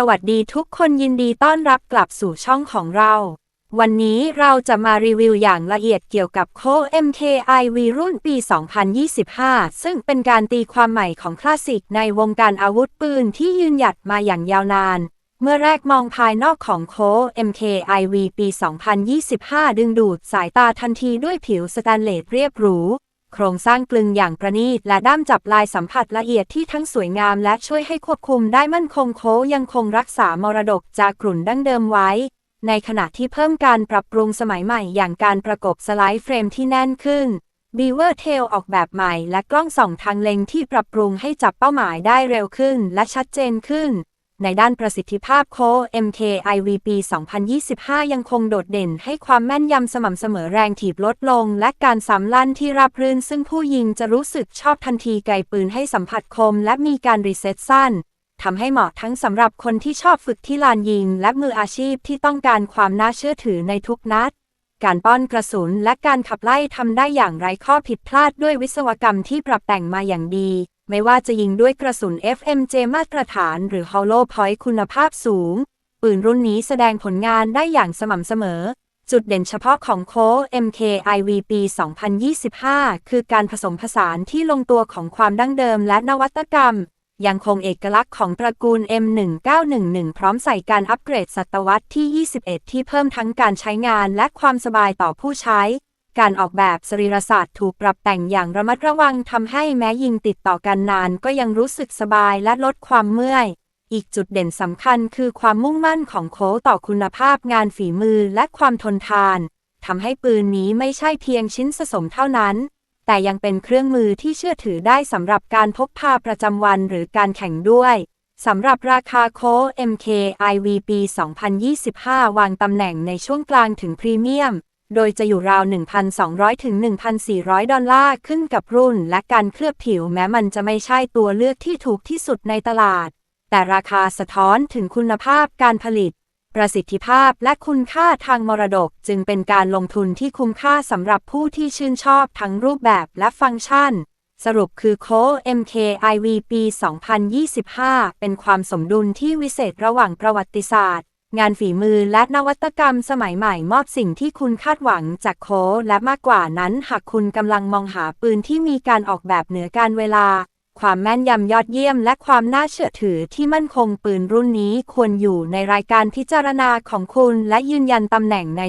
สวัสดีทุกคนยินดีต้อนรับกลับสู่ช่องของเรา วันนี้เราจะมารีวิวอย่างละเอียดเกี่ยวกับโค MKIV รุ่นปี 2025 ซึ่งเป็นการตีความใหม่ของคลาสสิกในวงการอาวุธปืนที่ยืนหยัดมาอย่างยาวนาน เมื่อแรกมองภายนอกของโค MKIV ปี 2025 ดึงดูดสายตาทันทีด้วยผิวสแตนเลสเรียบหรู โครงสร้างกลึงอย่างประณีตและด้ามจับลายสัมผัสละเอียดที่ทั้งสวยงามและช่วยให้ควบคุมได้มั่นคงโค้ยังคงรักษามรดกจากกลุ่นดั้งเดิมไว้ ในขณะที่เพิ่มการปรับปรุงสมัยใหม่อย่างการประกบสไลด์เฟรมที่แน่นขึ้น Beaver Tail ออกแบบใหม่และกล้องส่องทางเล็งที่ปรับปรุงให้จับเป้าหมายได้เร็วขึ้นและชัดเจนขึ้น ในด้านประสิทธิภาพโค MKIV ปี 2025 ยังคงโดดเด่นให้ความแม่นยำสม่ำเสมอแรงถีบลดลง และการซ้ำลั่นที่ราบรื่น ซึ่งผู้ยิงจะรู้สึกชอบทันทีไกปืนให้สัมผัสคม และมีการรีเซ็ตสั้นทำให้เหมาะทั้งสำหรับคนที่ชอบฝึกที่ลานยิง และมืออาชีพที่ต้องการความน่าเชื่อถือในทุกนัด การป้อนกระสุนและการขับไล่ทำได้อย่างไร้ข้อผิดพลาดด้วยวิศวกรรมที่ปรับแต่งมาอย่างดี ไม่ว่าจะยิงด้วยกระสุน FMJ มาตรฐาน หรือ Hollow Point คุณภาพสูง ปืนรุ่นนี้แสดงผลงานได้อย่างสม่ำเสมอ จุดเด่นเฉพาะของโค MKIV ปี 2025 คือการผสมผสานที่ลงตัวของความดั้งเดิมและนวัตกรรม ยังคงเอกลักษณ์ของตระกูล M1911 พร้อมใส่การอัปเกรดศตวรรษที่ 21 ที่เพิ่มทั้งการใช้งานและความสบายต่อผู้ใช้ การออกแบบสรีรศาสตร์ถูกปรับแต่งอย่างระมัดระวังทำให้แม้ยิงติดต่อกันนานก็ยังรู้สึกสบายและลดความเมื่อย อีกจุดเด่นสำคัญคือความมุ่งมั่นของโค้ต่อคุณภาพงานฝีมือและความทนทานทำให้ปืนนี้ไม่ใช่เพียงชิ้นผสมเท่านั้น แต่ยังเป็นเครื่องมือที่เชื่อถือได้สำหรับการพกพาประจำวันหรือการแข่งด้วยสำหรับราคาโค้ MKIV ปี 2025 วางตำแหน่งในช่วงกลางถึงพรีเมียม โดยจะอยู่ราว 1,200 ถึง 1,400 ดอลลาร์ขึ้นกับรุ่น และการเคลือบผิวแม้มันจะไม่ใช่ตัวเลือกที่ถูกที่สุดในตลาด แต่ราคาสะท้อนถึงคุณภาพการผลิต ประสิทธิภาพและคุณค่าทางมรดกจึงเป็นการลงทุนที่คุ้มค่าสำหรับผู้ที่ชื่นชอบทั้งรูปแบบและฟังก์ชัน สรุปคือโค้ MKIV ปี 2025 เป็นความสมดุลที่วิเศษระหว่างประวัติศาสตร์ งานฝีมือและนวัตกรรมสมัยใหม่มอบสิ่งที่คุณคาดหวังจากโค้และมากกว่านั้น หากคุณกำลังมองหาปืนที่มีการออกแบบเหนือการเวลา ความแม่นยำยอดเยี่ยม และความน่าเชื่อถือที่มั่นคงปืนรุ่นนี้ควรอยู่ในรายการพิจารณาของคุณและยืนยันตำแหน่งใน